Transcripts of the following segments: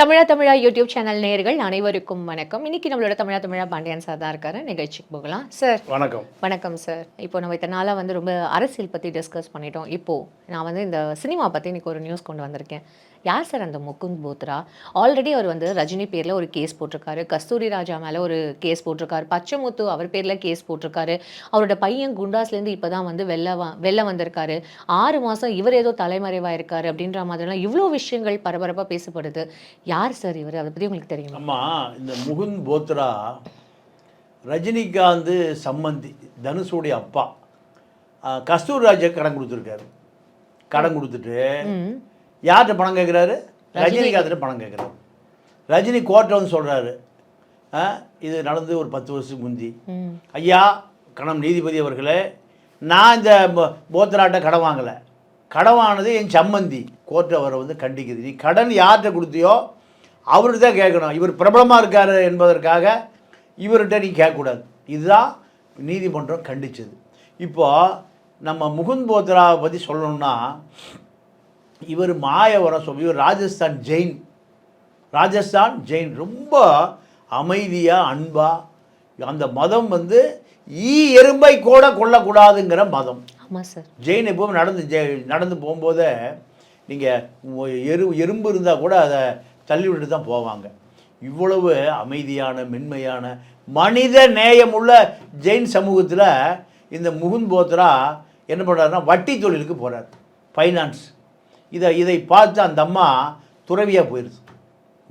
Tamizha Tamizha YouTube channel நேயர்கள் அனைவருக்கும் வணக்கம். இன்னைக்கு நம்மளோட தமிழா தமிழா பாண்டியன் சார் தான் இருக்காரு. நிகழ்ச்சிக்கு போகலாம். சார் வணக்கம். வணக்கம் சார் இப்போ நம்ம இத்தனை நாளாக வந்து ரொம்ப அரசியல் பற்றி டிஸ்கஸ் பண்ணிட்டோம். இப்போது நான் வந்து இந்த சினிமா பற்றி இன்னைக்கு ஒரு நியூஸ் கொண்டு வந்திருக்கேன். யார் சார் அந்த முகுந்த் போத்ரா? ஆல்ரெடி அவர் வந்து ரஜினி பேரில் ஒரு கேஸ் போட்டிருக்காரு. கஸ்தூரி ராஜா மேலே ஒரு கேஸ் போட்டிருக்காரு. பச்சைமுத்து அவர் பேரில் கேஸ் போட்டிருக்காரு. அவரோட பையன் குண்டாஸ்லேருந்து இப்போ தான் வந்து வெளில வ வெளில வந்திருக்காரு. ஆறு மாதம் இவர் ஏதோ தலைமறைவாக இருக்காரு அப்படின்ற மாதிரிலாம் இவ்வளோ விஷயங்கள் பரபரப்பாக பேசப்படுது. யார் சார் இவர்? அதை பற்றி உங்களுக்கு தெரியுமா? அம்மா இந்த முகுந்த் போத்ரா ரஜினிகாந்த் சம்மந்தி தனுஷுடைய அப்பா. கஸ்தூர் ராஜா கடன் கொடுத்துருக்காரு. கடன் கொடுத்துட்டு யார்கிட்ட பணம் கேட்குறாரு? ரஜினிகாந்த்கிட்ட பணம் கேட்குறாரு. ரஜினி கோர்ட்டில் வந்து சொல்கிறாரு இது நடந்து ஒரு பத்து வருஷத்துக்கு முந்தி. ஐயா கணம் நீதிபதி அவர்களே நான் இந்த போத்தராட்ட கடன் வாங்கலை. கடன் வாங்கினது என் சம்மந்தி கோர்ட்டு அவரை வந்து கண்டிக்குது. நீ கடன் யார்கிட்ட கொடுத்தியோ அவர்கிட்ட தான் கேட்கணும். இவர் பிரபலமாக இருக்காரு என்பதற்காக இவர்கிட்ட நீ கேட்கக்கூடாது. இதுதான் நீதிமன்றம் கண்டிச்சது. இப்போ நம்ம முகுந்த் போத்ராவை பற்றி சொல்லணும்னா இவர் மாயவரம் சொல் இவர் ராஜஸ்தான் ஜெயின் ராஜஸ்தான் ஜெயின் ரொம்ப அமைதியாக அன்பாக அந்த மதம் வந்து ஈ எறும்பை கூட கொல்லக்கூடாதுங்கிற மதம். ஆமாம் சார். ஜெயின் எப்பவும் நடந்து ஜெ நடந்து போகும்போதே நீங்கள் எரு எறும்பு இருந்தால் கூட அதை தள்ளி விட்டு தான் போவாங்க. இவ்வளவு அமைதியான மென்மையான மனித நேயமுள்ள ஜெயின் சமூகத்தில் இந்த முகுந்த் போத்ரா என்ன பண்ணுறாருன்னா வட்டி தொழிலுக்கு போகிறார் ஃபைனான்ஸ். இதை இதை பார்த்து அந்த அம்மா துறவியாக போயிடுது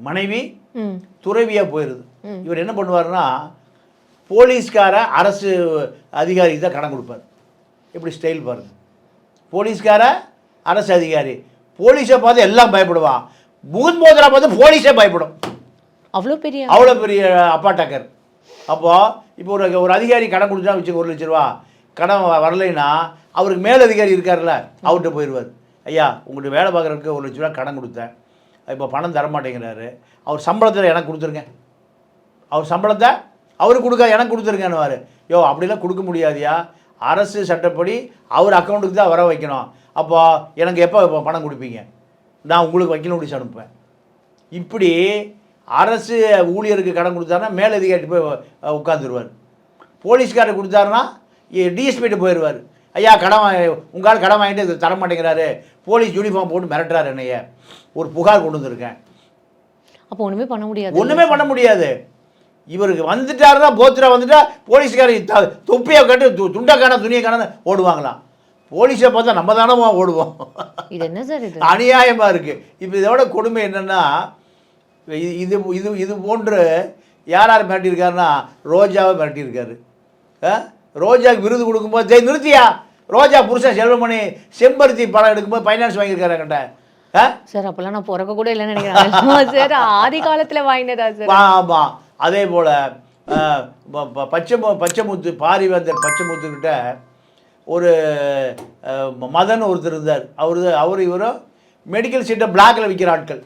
மனைவி துறவியாக போயிடுது இவர் என்ன பண்ணுவாருன்னா போலீஸ்கார அரசு அதிகாரிக்கு தான் கடன் கொடுப்பார். எப்படி ஸ்டைல் பாருங்க. போலீஸ்கார அரசு அதிகாரி. போலீஸை பார்த்து எல்லாம் பயப்படுவான். முகுந்த் போதரா பார்த்து போலீஸே பயப்படும். அவ்வளோ பெரிய அவ்வளோ பெரிய அப்பாட்டக்கர். அப்போது இப்போ ஒரு ஒரு அதிகாரி கடன் கொடுத்தா வச்சு ஒரு லட்ச ரூபா. கடன் வரலைன்னா அவருக்கு மேல் அதிகாரி இருக்கார்ல அவர்கிட்ட போயிடுவார். ஐயா உங்கள்கிட்ட வேலை பார்க்குறதுக்கு ஒரு லட்ச ரூபா கடன் கொடுத்தேன். இப்போ பணம் தரமாட்டேங்கிறாரு அவர் சம்பளத்தில் எனக்கு கொடுத்துருங்க. அவர் சம்பளத்தை அவருக்கு கொடுக்க எனக்கு கொடுத்துருங்கன்னுவார். யோ அப்படிலாம் கொடுக்க முடியாதியா அரசு சட்டப்படி அவர் அக்கௌண்ட்டுக்கு தான் வர வைக்கணும். அப்போ எனக்கு எப்போ இப்போ பணம் கொடுப்பீங்க? நான் உங்களுக்கு வக்கீல் நோட்டீஸ் அனுப்புவேன். இப்படி அரசு ஊழியருக்கு கடன் கொடுத்தாருன்னா மேலதிகாரி போய் உட்காந்துருவார். போலீஸ்காரர் கொடுத்தாருன்னா டிஎஸ்பிட்டு போயிடுவார் ஐயா கடன் வாங்கி உங்களால் கடன் வாங்கிட்டு இது தர மாட்டேங்கிறாரு. போலீஸ் யூனிஃபார்ம் போட்டு மிரட்டுறாரு என்னைய. ஒரு புகார் கொண்டு வந்திருக்கேன். அப்போ ஒண்ணுமே பண்ண முடியாது. ஒன்றுமே பண்ண முடியாது. இவருக்கு வந்துட்டாருன்னா போத்திரா வந்துட்டா போலீஸ்காரி த- தொப்பியை கட்டு து துண்டை காண துணியை காண ஓடுவாங்களாம் போலீஸை பார்த்தா நம்ம தானே ஓடுவோம். இது என்ன சார் இது? அநியாயமாக இருக்குது இப்போ இதோட கொடுமை என்னென்னா இது இது இது போன்று யார் யார் மிரட்டியிருக்காருன்னா ரோஜாவை மிரட்டியிருக்காரு? ரோஜாவுக்கு விருது கொடுக்கும்போது ஜெய் நிறுத்தியா? ரோஜா புருஷன் செல்வமணி செம்பருத்தி படம் எடுக்கும்போது ஃபைனான்ஸ் வாங்கியிருக்காரு என்கிட்ட. சார் அப்பெல்லாம் நான் பிறக்க கூட இல்லைன்னு நினைக்கிறேன். சார் ஆதி காலத்துல வாங்கினதா சார்? ஆமாம் அதே போல் பச்சை பச்சைமுத்து பாரிவேந்தர் பச்சைமுத்துக்கிட்ட ஒரு மதன் ஒருத்தர் இருந்தார். அவர் அவர் இவரும் மெடிக்கல் சீட்டை பிளாக்ல விற்கிற ஆட்கள்.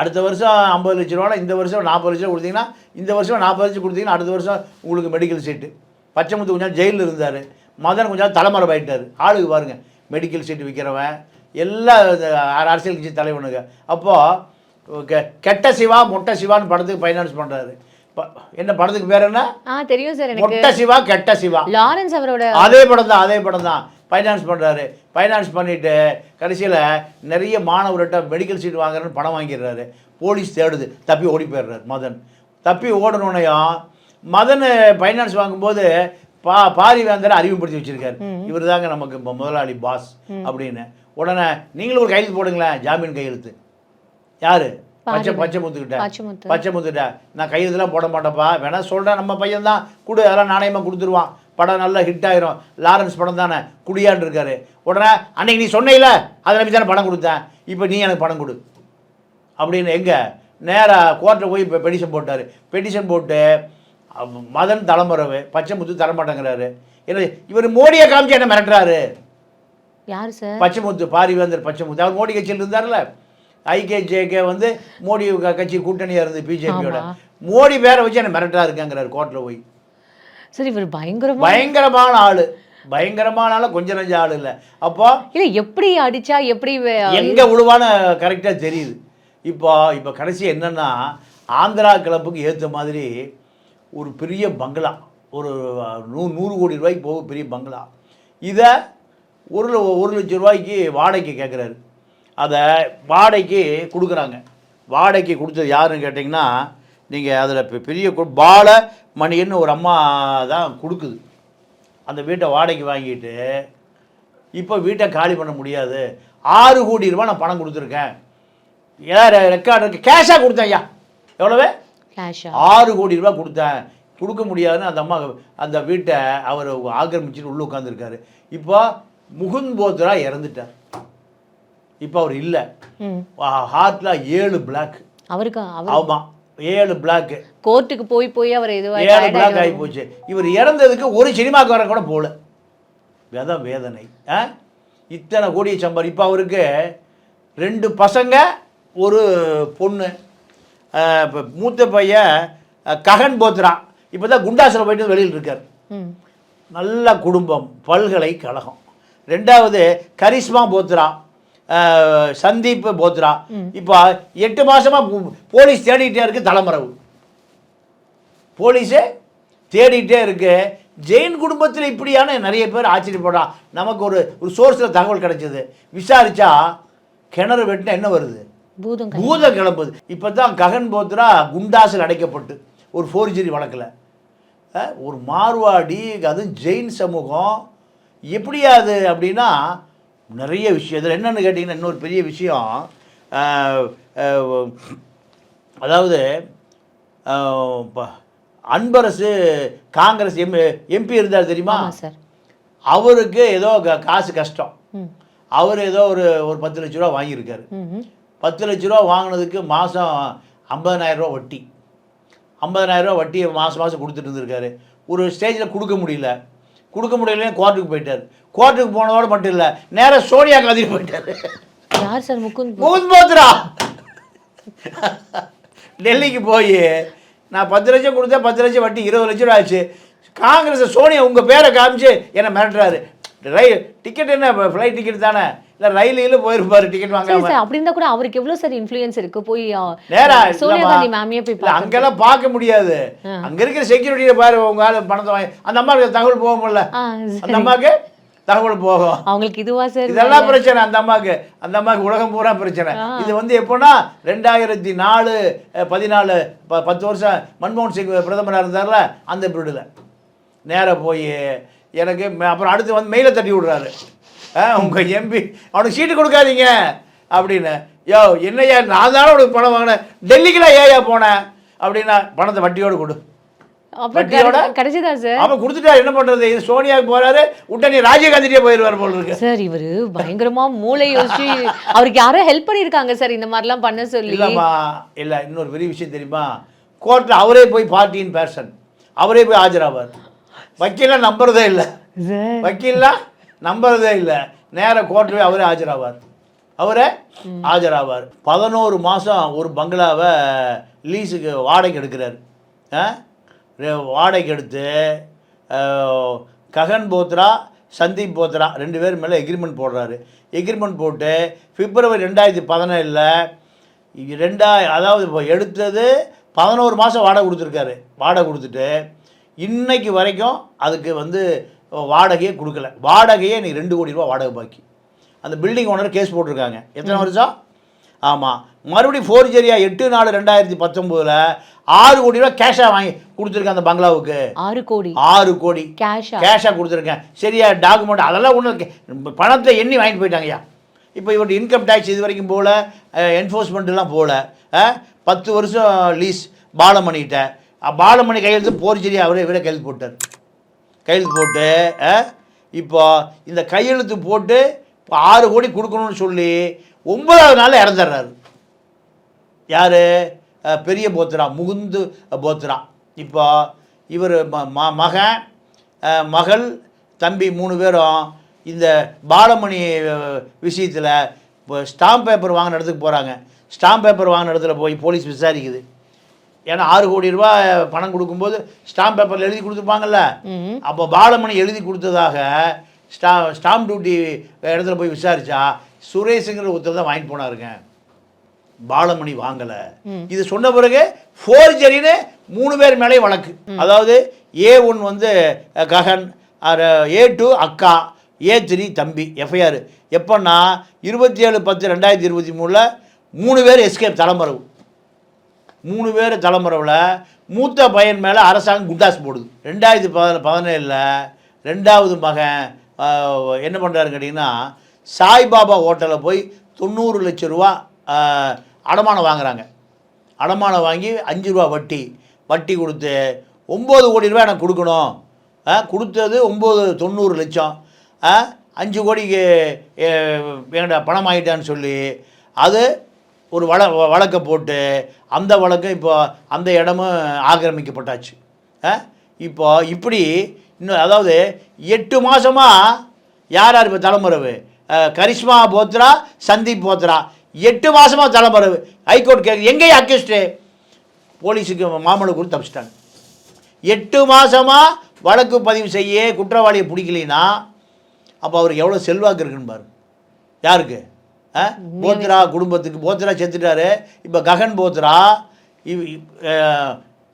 அடுத்த வருஷம் ஐம்பது லட்ச ரூபா இந்த வருஷம் நாற்பது லட்சம் கொடுத்தீங்கன்னா இந்த வருஷம் நாற்பது லட்சம் கொடுத்தீங்கன்னா அடுத்த வருஷம் உங்களுக்கு மெடிக்கல் சீட்டு பச்சைமுத்து கொஞ்சம் ஜெயிலில் இருந்தார். மதன் கொஞ்சம் தலைமறை ஆயிட்டார் ஆளுக்கு பாருங்க மெடிக்கல் சீட்டு விற்கிறவன் எல்லா அரசியல் கட்சி தலைவனுங்க. அப்போது கெட்ட சிவா மொட்டை சிவான்னு படத்துக்கு ஃபைனான்ஸ் பண்ணுறாரு என்ன படத்துக்கு பேர் என்ன? ஆ தெரியும் சார் எனக்கு. மொட்டை சிவா கெட்ட சிவா. லாரன்ஸ் அவரோட அதே படம் தான் அதே படம் தான். ஃபைனான்ஸ் பண்ணுறாரு ஃபைனான்ஸ் பண்ணிவிட்டு கடைசியில் நிறைய மாணவர்கிட்ட மெடிக்கல் சீட் வாங்குறேன்னு பணம் வாங்கிடுறாரு. போலீஸ் தேடுது. தப்பி ஓடி போயிடுறாரு மதன். தப்பி ஓடணுன்னையும் மதன் ஃபைனான்ஸ் வாங்கும்போது பா பாரிவேந்தரை அறிமுகப்படுத்தி வச்சிருக்காரு. இவர் தாங்க நமக்கு மு- முதலாளி பாஸ் அப்படின்னு. உடனே நீங்களும் ஒரு கையெழுத்து போடுங்களேன் ஜாமீன் கையெழுத்து. யாரு? பச்சை பச்சை முத்துக்கிட்ட. பச்சைமுத்து. பச்சை முத்துட்ட நான் கையெழுத்துலாம் போட மாட்டேன்ப்பா. வேணா சொல்கிறேன் நம்ம பையன் தான் கொடு அதெல்லாம் நாணயமாக கொடுத்துருவான். படம் நல்லா ஹிட் ஆயிரும். லாரன்ஸ் படம் தானே. குடியான் இருக்காரு. உடனே அன்னைக்கு நீ சொன்னையில அதை நம்பி தானே பணம் கொடுத்தேன். இப்போ நீ எனக்கு பணம் கொடு. அப்படின்னு எங்கே? நேராக கோர்ட்டில் போய் இப்போ பெடிஷன் போட்டார். பெடிஷன் போட்டு மதன் தலைமுறவு பச்சை முத்து தரமாட்டேங்கிறாரு என்ன இவர் மோடியை காமிச்சு என்ன மிரட்டுறாரு? யார் சார் பச்சைமுத்து பாரிவேந்தர் பச்சைமுத்து. அவர் மோடி கட்சியில் இருந்தார்ல? ஐகேஜேகே வந்து மோடி கட்சி கூட்டணியாக இருந்து பிஜேபியோட. மோடி பேரை வச்சு என்ன மிரட்டா இருக்காங்கிறார் கோர்ட்டில் போய். சார் இவர் பயங்கரமா பயங்கரமான ஆளு. பயங்கரமான ஆளு கொஞ்சம் நஞ்ச ஆள் இல்லை. அப்போ இல்ல எப்படி அடிச்சா எப்படி எங்க விழுவான்னு கரெக்டாக தெரியுது. இப்போ இப்போ கடைசி என்னென்னா ஆந்திரா கிளப்புக்கு ஏற்ற மாதிரி ஒரு பெரிய பங்களா. ஒரு நூ நூறு கோடி ரூபாய்க்கு போக பெரிய பங்களா. இதை ஒரு ல- ஒரு லட்சம் ரூபாய்க்கு வாடகைக்கு கேட்குறாரு அதை வாடகைக்கு கொடுக்குறாங்க. வாடகைக்கு கொடுத்தது யாருன்னு கேட்டிங்கன்னா நீங்கள் அதில் பெரிய பால மணின்னு ஒரு அம்மா தான் கொடுக்குது. அந்த வீட்டை வாடகைக்கு வாங்கிட்டு இப்போ வீட்டை காலி பண்ண முடியாது. ஆறு கோடி ரூபா நான் பணம் கொடுத்துருக்கேன். ஏதாவது ரெக்கார்டு இருக்குது கேஷாக கொடுத்தேன் ஐயா. எவ்வளவு? ஆறு கோடி ரூபாய் கொடுத்தேன். கொடுக்க முடியாதுன்னு அந்த அம்மா அந்த வீட்டை அவர் ஆக்கிரமிச்சுட்டு உள்ளே உட்காந்துருக்காரு இப்போ முகுந்த் போத்ரா இறந்துட்டார். இப்போ அவர் இல்லை. ம். ஹார்ட்டில் ஏழு பிளாக் அவருக்கு அவர் ஆமாம் ஏழு பிளாக்கு கோர்ட்டுக்கு போய் போய் அவர் இதுவா ஏழு பிளாக் ஆகி போச்சு. இவர் இறந்ததுக்கு ஒரு சினிமாக்காரன் கூட போகல. வேத வேதனை. ஆ? இத்தனை கோடியை சம்பாதி இப்போ அவருக்கு ரெண்டு பசங்க ஒரு பொண்ணு. இப்போ மூத்த பையன் ககன் போத்ரா. இப்போ தான் குண்டாசில் போயிட்டு வெளியில் இருக்கார். நல்ல குடும்பம் பல்கலைக்கழகம் ரெண்டாவது கரிஷ்மா போத்ரா சந்தீப் போத்ரா. இப்போ எட்டு மாசமா போ- போலீஸ் தேடிக்கிட்டே இருக்கு தலைமறைவு. போலீஸே தேடிட்டே இருக்கு. ஜெயின் குடும்பத்தில் இப்படியான நிறைய பேர் ஆச்சரியப்படுறான் நமக்கு ஒரு ஒரு சோர்ஸில் தகவல் கிடைச்சது. விசாரிச்சா கிணறு வெட்டினா என்ன வருது? பூதம் பூதம் கிளம்புது. இப்போ தான் ககன் போத்ரா குண்டாசில் அடைக்கப்பட்டு ஒரு ஃபோர்ஜரி வழக்கில். ஒரு மார்வாடி அதுவும் ஜெயின் சமூகம். எப்படியாது அப்படின்னா நிறைய விஷயம். இதில் என்னென்னு கேட்டிங்கன்னா இன்னொரு பெரிய விஷயம். அதாவது அன்பரசு காங்கிரஸ் எம் எம்பி இருந்தார் தெரியுமா? அவருக்கு ஏதோ காசு கஷ்டம். அவர் ஏதோ ஒரு ஒரு பத்து லட்ச ரூபா வாங்கியிருக்காரு. பத்து லட்ச ரூபா வாங்கினதுக்கு மாதம் ஐம்பதனாயிரம் ரூபா வட்டி. ஐம்பதனாயிரம் ரூபா வட்டியை மாதம் மாதம் கொடுத்துட்டு இருந்திருக்காரு. ஒரு ஸ்டேஜில் கொடுக்க முடியல. கொடுக்க முடியலன்னு கோர்ட்டுக்கு போயிட்டார். கோர்ட்டுக்கு போனதோடு மட்டும் இல்லை நேராக சோனியா காந்தி போயிட்டார். யார் சார் முகுந்த் முகுந்த் போத்ரா டெல்லிக்கு போய் நான் பத்து லட்சம் கொடுத்தேன் பத்து லட்சம் வட்டி இருபது லட்சம் ரூபா ஆச்சு. காங்கிரஸ் சோனியா உங்கள் பேரை காமிச்சு என்னை மிரட்டுறாரு. ரயில் டிக்கெட் என்ன ஃப்ளைட் டிக்கெட் தானே? இல்லை ரயிலில் போயிருப்பாரு டிக்கெட் சார் அப்படி இருந்தா கூட அவருக்கு எவ்வளவு சார் இன்ஃப்ளூயன்ஸ் இருக்கு? போய் நேரா சோனியா. காந்தி மேமையே போய் அங்கெல்லாம் பார்க்க முடியாது. அங்க இருக்கிற செக்யூரிட்டியை பாரு உங்க ஆளு பணத்தை வாங்கி அந்த அம்மாவுக்கு தகவல் போகும்ல ஆ, அந்த அம்மாவுக்கு தகவல் போகும். அவங்களுக்கு இதுவா சார்? இதெல்லாம் பிரச்சனை அந்த அம்மாவுக்கு. அந்த அம்மாவுக்கு உலகம் பூரா பிரச்சனை. இது வந்து எப்போன்னா ரெண்டாயிரத்தி நாலு பதினாலு ப பத்து வருஷம் மன்மோகன் சிங் பிரதமராக இருந்தார்ல அந்த பீரியடில் நேராக போய் எனக்கு அப்புறம் அடுத்து வந்து மெயிலை தட்டி விடுறாரு. உங்கள் எம்பி அவனுக்கு சீட்டு கொடுக்காதீங்க. அப்படின்னு. யோ என்னய்யா நான் தானே உனக்கு பணம் வாங்கினேன் டெல்லிக்கெலாம் ஏயா போனேன் அப்படின்னா பணத்தை வட்டியோடு கொடு. கிடைச்சதா சார்? அவன் கொடுத்துட்டா என்ன பண்ணுறது இது சோனியாவுக்கு போகிறாரு உடனே ராஜீவ்காந்திட்டே போயிடுவார் போல இருக்கு. சார் இவரு பயங்கரமா மூளை யோசிச்சு அவருக்கு யாரோ ஹெல்ப் பண்ணிருக்காங்க சார் இந்த மாதிரிலாம் பண்ண சொல்லி. இல்லைம்மா இல்லை இன்னொரு பெரிய விஷயம் தெரியுமா? கோர்ட்டில் அவரே போய் பார்ட்டியின் பேர்சன் அவரே போய் ஆஜராவார். வக்கீலாம் நம்புறதே இல்லை. வக்கீல்லாம் நம்புறதே இல்லை. நேர கோர்ட்டில் அவரே ஆஜராவார். அவரே ஆஜராவார். பதினோரு மாதம் ஒரு பங்களாவை லீஸுக்கு வாடகை எடுக்கிறார். வாடகைக்கு எடுத்து ககன் போத்ரா சந்தீப் போத்ரா ரெண்டு பேர் மேலே எக்ரிமெண்ட் போடுறாரு. எக்ரிமெண்ட் போட்டு பிப்ரவரி ரெண்டாயிரத்தி பதினேழில் ரெண்டாய் அதாவது இப்போ எடுத்தது பதினோரு மாதம் வாடகை கொடுத்துருக்காரு. வாடகை கொடுத்துட்டு இன்றைக்கு வரைக்கும் அதுக்கு வந்து வாடகையே கொடுக்கல. வாடகையே இன்னைக்கு ரெண்டு கோடி ரூபா வாடகை பாக்கி. அந்த பில்டிங் ஓனர் கேஸ் போட்டிருக்காங்க. எத்தனை வருஷம் ஆமாம் மறுபடியும் ஃபோர்ஜரியா எட்டு நாலு ரெண்டாயிரத்தி பத்தொம்போதில் ஆறு கோடி ரூபா கேஷாக வாங்கி கொடுத்துருக்கேன் அந்த பங்களாவுக்கு. ஆறு கோடி. ஆறு கோடி. கேஷா கேஷாக கொடுத்துருக்கேன். சரியா டாக்குமெண்ட் அதெல்லாம் ஒன்றும் பணத்தை எண்ணி வாங்கிட்டு போயிட்டாங்கய்யா இப்போ இவர்கிட்ட இன்கம் டேக்ஸ் இது வரைக்கும் போகல என்ஃபோர்ஸ்மெண்ட்லாம் போகல பத்து வருஷம் லீஸ் பாலமணிகிட்ட. பாலமணி கையெழுத்து போர்ஜரி அவரே இவரே கையெழுத்து போட்டார். கையெழுத்து போட்டு இப்போ இந்த கையெழுத்து போட்டு இப்போ ஆறு கோடி கொடுக்கணும்னு சொல்லி ஒன்பதாவது நாள் இறந்துடுறாரு. யார்? பெரிய போத்ரா முகுந்து போத்ரா. இப்போ இவர் ம ம- மகன் மகள் தம்பி மூணு பேரும் இந்த பாலமணி விஷயத்தில் இப்போ ஸ்டாம்ப் பேப்பர் வாங்கின இடத்துக்கு போகிறாங்க ஸ்டாம்ப் பேப்பர் வாங்கின இடத்துல போய் போலீஸ் விசாரிக்குது. ஏன்னா ஆறு கோடி ரூபாய் பணம் கொடுக்கும்போது ஸ்டாம்ப் பேப்பரில் எழுதி கொடுத்துருப்பாங்கல்ல. அப்போ பாலமணி எழுதி கொடுத்ததாக ஸ்டா ஸ்டாம்ப் டியூட்டி இடத்துல போய் விசாரிச்சா சுரேஷுங்கிற ஒருத்தர் தான் வாங்கிட்டு போனாருங்க. பாலமணி வாங்கலை. இது சொன்ன பிறகு ஃபோர்ஜரின்னு மூணு பேர் மேலே வழக்கு. அதாவது ஏ ஒன் வந்து ககன் ஏ டூ அக்கா ஏ த்ரீ தம்பி எஃப்ஐஆர் எப்போன்னா இருபத்தி ஏழு பத்து ரெண்டாயிரத்தி இருபத்தி மூணில் மூணு பேர் எஸ்கேப் தலைமறைவு மூணு பேர் தலைமுறையில் மூத்த பையன் மேலே அரசாங்கம் குண்டாஸ் போடுது. ரெண்டாயிரத்தி பத பதினேழில் ரெண்டாவது மகன் என்ன பண்ணுறாரு கேட்டிங்கன்னா சாய்பாபா ஹோட்டலில் போய் தொண்ணூறு லட்ச ரூபா அடமானம் வாங்குறாங்க. அடமானம் வாங்கி அஞ்சு ரூபா வட்டி. வட்டி கொடுத்து ஒம்பது கோடி ரூபா எனக்கு கொடுக்கணும். கொடுத்தது ஒம்பது தொண்ணூறு லட்சம். அஞ்சு கோடிக்கு என்கிட்ட பணம் ஆகிட்டான்னு சொல்லி அது ஒரு வழ வழக்கை போட்டு அந்த வழக்கு இப்போ அந்த இடமும் ஆக்கிரமிக்கப்பட்டாச்சு. இப்போ இப்படி இன்னும் அதாவது எட்டு மாதமாக யார் யார் இப்போ தலைமுறை கரிஷ்மா போத்ரா சந்தீப் போத்ரா. எட்டு மாதமாக தலைமுறவு. ஹைகோர்ட் கேட்கு எங்கே அக்யூஸ்டு போலீஸுக்கு மாமலை கொடுத்து தப்பிச்சிட்டாங்க. எட்டு மாதமாக வழக்கு பதிவு செய்ய குற்றவாளியை பிடிக்கலைன்னா அப்போ அவருக்கு எவ்வளோ செல்வாக்கு இருக்குன்னு பாருங்க யாருக்கு? போத்ரா குடும்பத்துக்கு போத்ரா செத்துட்டாரு இப்போ ககன் போத்ரா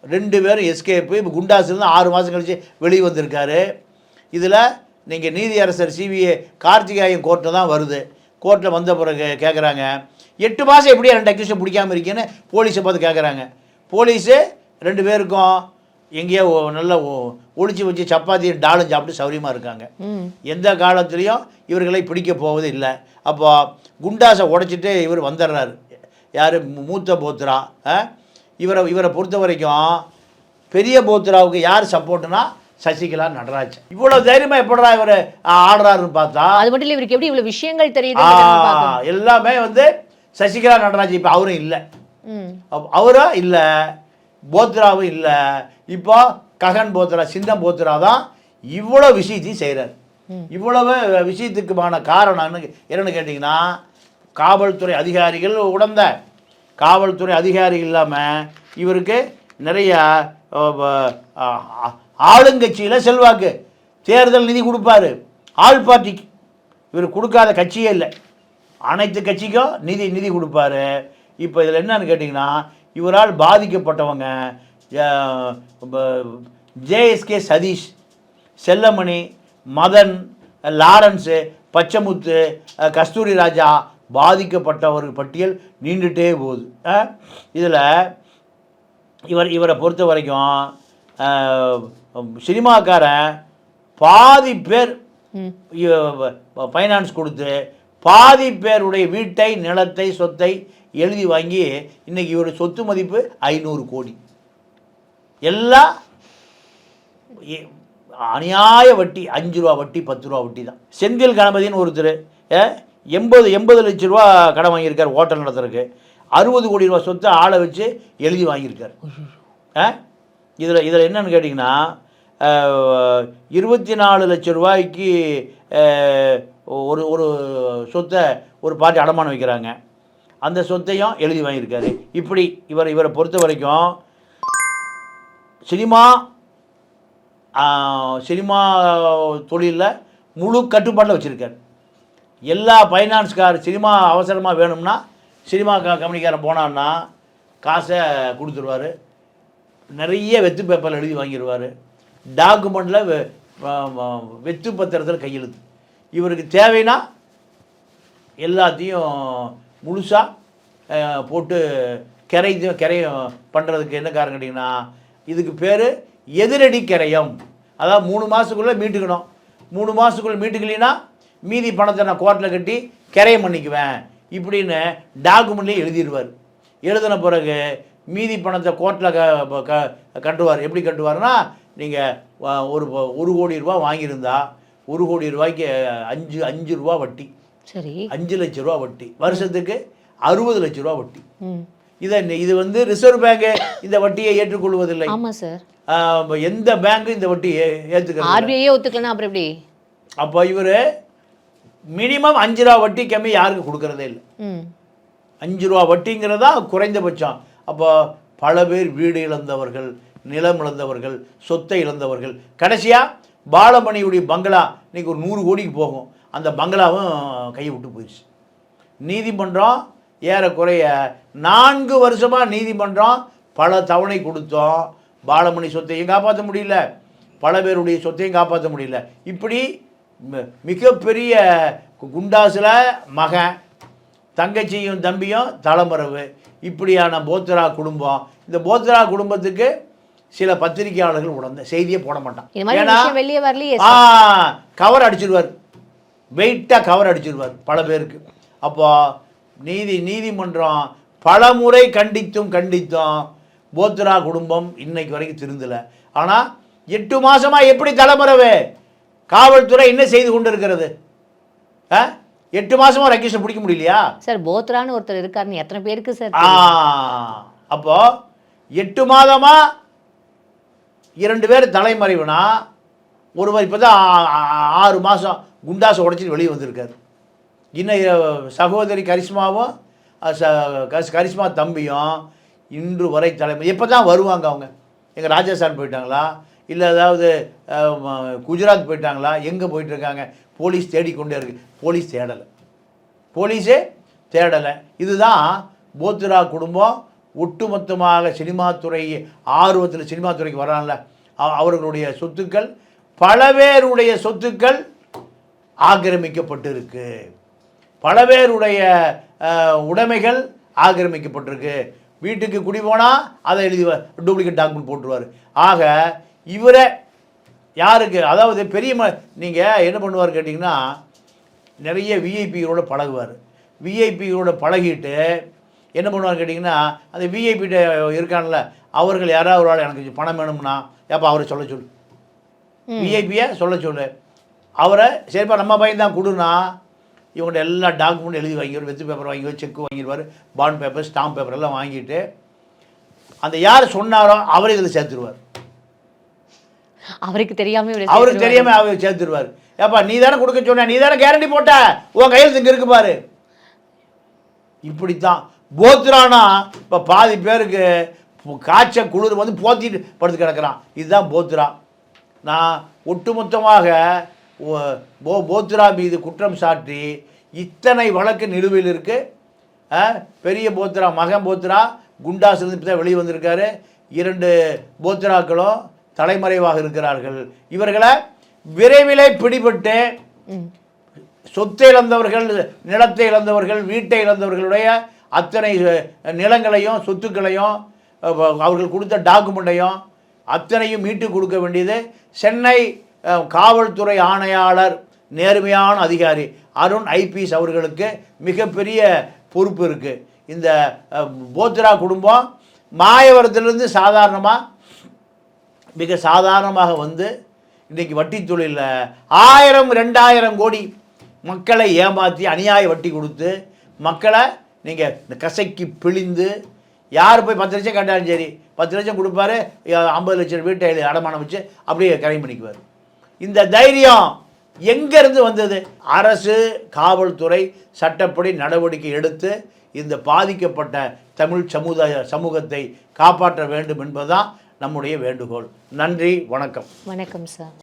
ரெண்டு பேரும் எஸ்கேப்பு இப்போ குண்டாஸ்லேருந்து ஆறு மாதம் கழிச்சு வெளியே வந்திருக்காரு. இதில் நீங்கள் நீதியரசர் சிபிஐ கார்த்திகாயன் கோர்ட்டில் தான் வருது. கோர்ட்டில் வந்த பிறகு கேட்குறாங்க எட்டு மாதம் எப்படியா ரெண்டு அக்யூஷன் பிடிக்காம இருக்கேன்னு போலீஸை பார்த்து கேட்குறாங்க போலீஸு ரெண்டு பேருக்கும் எங்கேயோ நல்லா ஒ- ஒளிச்சு வச்சு சப்பாத்தி டாலும் சாப்பிட்டு சௌரியமாக இருக்காங்க. எந்த காலத்துலேயும் இவர்களை பிடிக்க போவது இல்லை. அப்போ குண்டாஸை உடைச்சிட்டு இவர் வந்துடுறாரு. யார்? மூத்த போத்ரா? இவரை இவரை பொறுத்த வரைக்கும் பெரிய போத்ராவுக்கு யார் சப்போர்ட்னா சசிகலா நடராஜ் இவ்வளோ தைரியமாக எப்படா இவர் ஆடுறாருன்னு பார்த்தா? அது மட்டும் இல்ல இவருக்கு எப்படி இவ்வளவு விஷயங்கள் தெரியுது எல்லாமே வந்து சசிகலா நடராஜ் இப்போ அவரும் இல்லை. அவரும் இல்லை. போத்ராவும் இல்லை. இப்போ ககன் போத்ரா சின்ன போத்ரா தான் இவ்வளோ விஷயத்தையும் செய்கிறார் இவ்வளவு விஷயத்துக்குமான காரணம் என்னன்னு கேட்டிங்கன்னா காவல்துறை அதிகாரிகள் உடந்த காவல்துறை அதிகாரிகள் இல்லாமல் இவருக்கு நிறைய ஆளுங்கட்சியில் செல்வாக்கு. தேர்தல் நிதி கொடுப்பாரு. ஆள் பார்ட்டிக்கு இவர் கொடுக்காத கட்சியே இல்லை. அனைத்து கட்சிக்கும் நிதி நிதி கொடுப்பாரு. இப்போ இதில் என்னன்னு கேட்டிங்கன்னா இவரால் பாதிக்கப்பட்டவங்க ஜேஎஸ்கே சதீஷ் செல்லமணி மதன் லாரன்ஸு பச்சைமுத்து கஸ்தூரி ராஜா பாதிக்கப்பட்டவர் பட்டியல் நீண்டுட்டே போகுது. இதில் இவர் இவரை பொறுத்த வரைக்கும் சினிமாக்காரன் பாதி பேர் ஃபைனான்ஸ் கொடுத்து பாதி பேருடைய வீட்டை நிலத்தை சொத்தை எழுதி வாங்கி இன்னைக்கு இவருடைய சொத்து மதிப்பு ஐநூறு கோடி. எல்லாம் அநியாய வட்டி அஞ்சு ரூபா வட்டி பத்து ரூபா வட்டி தான். செந்தில் கணபதின்னு ஒருத்தர் எண்பது எண்பது லட்ச ரூபா கடன் வாங்கியிருக்கார் ஹோட்டல் நடத்துறதுக்கு. அறுபது கோடி ரூபா சொத்தை ஆளை வச்சு எழுதி வாங்கியிருக்கார். இதில் இதில் என்னென்னு கேட்டிங்கன்னா இருபத்தி நாலு லட்ச ரூபாய்க்கு ஒரு ஒரு சொத்தை ஒரு பார்ட்டி அடமானம் வைக்கிறாங்க. அந்த சொத்தையும் எழுதி வாங்கியிருக்காரு. இப்படி இவர் இவரை பொறுத்த வரைக்கும் சினிமா சினிமா தொழிலில் முழு கட்டுப்பாட்டில் வச்சுருக்கார். எல்லா ஃபைனான்ஸ்கார் சினிமா அவசரமாக வேணும்னா சினிமா க கம்பெனிக்காரன் போனான்னா காசை கொடுத்துருவாரு. நிறைய வெத்து பேப்பரில் எழுதி வாங்கிடுவார் டாக்குமெண்ட்டில் வெத்து பத்திரத்தில் கையெழுத்து. இவருக்கு தேவைன்னா எல்லாத்தையும் முழுசாக போட்டு கரை கரையும் பண்ணுறதுக்கு என்ன காரணம் கேட்டிங்கன்னா இதுக்கு பேர் எதிரடி கரையம். அதாவது மூணு மாதத்துக்குள்ளே மீட்டுக்கணும். மூணு மாதத்துக்குள்ளே மீட்டுக்கலைன்னா மீதி பணத்தை நான் கோர்ட்டில் கட்டி கரையம் பண்ணிக்குவேன் இப்படின்னு டாக்குமெண்ட்லேயும் எழுதிடுவார். எழுதின பிறகு மீதி பணத்தை கோர்ட்டில் க க கட்டுவார். எப்படி கட்டுவார்னா நீங்கள் ஒரு ஒரு கோடி ரூபா வாங்கியிருந்தா ஒரு கோடி ரூபாய்க்கு அஞ்சு அஞ்சு ரூபா வட்டி. சரி. அஞ்சு லட்ச ரூபா வட்டி. வருஷத்துக்கு அறுபது லட்ச ரூபா வட்டி. இதை இது வந்து ரிசர்வ் பேங்க் இந்த வட்டியை ஏற்றுக்கொள்வதில்லை. ஆமா சார். எந்த பேங்க்கும் இந்த வட்டியை ஏற்றுக்கிறது ஆர்பிஐயே ஒத்துக்கலனா அப்புறம் எப்படி? அப்போ இவர் மினிமம் அஞ்சு ரூபா வட்டி கம்மி யாருக்கும் கொடுக்கறதே இல்லை. அஞ்சு ரூபா வட்டிங்கிறதா குறைந்தபட்சம். அப்போ பல பேர் வீடு இழந்தவர்கள் நிலம் இழந்தவர்கள் சொத்தை இழந்தவர்கள். கடைசியாக பாலமணியுடைய பங்களா இன்னைக்கு ஒரு நூறு கோடிக்கு போகும். அந்த பங்களாவும் கையை விட்டு போயிடுச்சு நீதிமன்றம் ஏறக்குறைய நான்கு வருஷமாக நீதிமன்றம் பல தவணை கொடுத்தோம். பாலமணி சொத்தையும் காப்பாற்ற முடியல. பல பேருடைய சொத்தையும் காப்பாற்ற முடியல. இப்படி மிகப்பெரிய குண்டாசில் மகன் தங்கச்சியும் தம்பியும் தலைமறைவு இப்படியான போத்ரா குடும்பம். இந்த போத்ரா குடும்பத்துக்கு சில பத்திரிகையாளர்கள் உடந்த செய்தியே போட மாட்டான். ஏன்னா கவர் அடிச்சிருவார். வெயிட்டாக கவர் அடிச்சிருவார் பல பேருக்கு. அப்போ நீதி நீதிமன்றம் பல முறை கண்டித்தும் கண்டித்தும். போத்ரா குடும்பம் இன்னைக்கு வரைக்கும் திருந்தலை. ஆனால் எட்டு மாசமா எப்படி தலைமறைவு? காவல்துறை என்ன செய்து கொண்டு இருக்கிறது ஆ? எட்டு மாசமா ரகேஷை பிடிக்க முடியலையா? சார் போத்ரான்னு ஒருத்தர் இருக்காருன்னு எத்தனை பேருக்கு சார் ஆ அப்போ எட்டு மாதமா இரண்டு பேர் தலைமறைவுனா ஒருவர் இப்போ தான் ஆறு மாதம் குண்டாசை உடைச்சிட்டு வெளியே வந்திருக்காரு. இன்னும் சகோதரி கரிஷ்மாவும் ச- கரிஷ்மா தம்பியும் இன்று வரை தலைமை எப்போ தான் வருவாங்க அவங்க? எங்கள் ராஜஸ்தான் போயிட்டாங்களா? இல்லை ஏதாவது குஜராத் போயிட்டாங்களா? எங்கே போயிட்டுருக்காங்க? போலீஸ் தேடிக்கொண்டே இருக்கு. போலீஸ் தேடலை. போலீஸே தேடலை. இதுதான் போத்ரா குடும்பம். ஒட்டுமொத்தமாக சினிமா துறை ஆர்வத்தில் சினிமா துறைக்கு வரான்ல அவர்களுடைய சொத்துக்கள் பல பேருடைய சொத்துக்கள் ஆக்கிரமிக்கப்பட்டிருக்கு. பல பேருடைய உடைமைகள் ஆக்கிரமிக்கப்பட்டிருக்கு. வீட்டுக்கு குடி போனால் அதை எழுதி டூப்ளிகேட் டாக்குமெண்ட் போட்டுருவார். ஆக இவரை யாருக்கு அதாவது பெரிய ம நீங்கள் என்ன பண்ணுவார் கேட்டிங்கன்னா நிறைய விஐபிகளோட பழகுவார். விஐபிகளோட பழகிட்டு என்ன பண்ணுவார் கேட்டிங்கன்னா அந்த விஐபிகிட்ட இருக்கான்ல அவர்கள் யாராவது ஒரு ஆள் எனக்கு பணம் வேணும்னா ஏப்பா அவரை சொல்ல சொல்லு. விஐபியை சொல்ல சொல்லு. அவரை சரிப்பா நம்ம பையன் தான் கொடுனா இவங்கள்ட்ட எல்லா டாக்குமெண்ட் எழுதி வாங்கிடுவார் வெத்து பேப்பர் வாங்கிடுவார் செக் வாங்கிடுவார் பாண்ட் பேப்பர் ஸ்டாம்ப் பேப்பர் எல்லாம் வாங்கிட்டு அந்த யார் சொன்னாரோ அவரை இதில் சேர்த்துருவார். அவருக்கு தெரியாம அவருக்கு. தெரியாம அவர் சேர்த்துருவார். ஏப்பா நீ தானே கொடுக்க சொன்ன நீ தானே கேரண்டி போட்ட? உன் கையில் இங்கே இருக்கு பாரு. இப்படித்தான். போத்ரானா இப்போ பாதி பேருக்கு காய்ச்சல் குளிர் வந்து போத்திட்டு படுத்து கிடக்குறான். இதுதான் போத்ரா நான் ஒட்டுமொத்தமாக போ போத்ரா மீது குற்றம் சாட்டி இத்தனை வழக்கு நிலுவையில் இருக்கு. அஹ், பெரிய போத்ரா மகன் போத்ரா குண்டாசிலிருந்து இப்போ தான் வெளியே வந்திருக்காரு. இரண்டு போத்ராக்களும் தலைமறைவாக இருக்கிறார்கள். இவர்களை விரைவிலே பிடிபட்டு. சொத்தை இழந்தவர்கள் நிலத்தை இழந்தவர்கள் வீட்டை இழந்தவர்களுடைய அத்தனை நிலங்களையும் சொத்துக்களையும் அவர்கள் கொடுத்த டாக்குமெண்ட்டையும் அத்தனையும் மீட்டு கொடுக்க வேண்டியது சென்னை காவல்துறை ஆணையாளர் நேர்மையான அதிகாரி அருண் ஐபிஎஸ் அவர்களுக்கு மிகப்பெரிய பொறுப்பு இருக்குது இந்த போத்ரா குடும்பம் மாயவரத்திலிருந்து சாதாரணமாக மிக சாதாரணமாக வந்து இன்றைக்கி வட்டி தொழிலில் ஆயிரம் ரெண்டாயிரம் கோடி மக்களை ஏமாற்றி அநியாய வட்டி கொடுத்து மக்களை நீங்கள் இந்த கசைக்கு பிழிந்து யார் போய் பத்து லட்சம் கேட்டாலும் சரி பத்து லட்சம் கொடுப்பாரு ஐம்பது லட்சம் வீட்டை அடமானம் வச்சு அப்படியே கரை பண்ணிக்குவார். இந்த தைரியம் எங்கேருந்து வந்தது? அரசு காவல்துறை சட்டப்படி நடவடிக்கை எடுத்து இந்த பாதிக்கப்பட்ட தமிழ் சமுதாய சமூகத்தை காப்பாற்ற வேண்டும் என்பதுதான் நம்முடைய வேண்டுகோள். நன்றி வணக்கம். வணக்கம் சார்.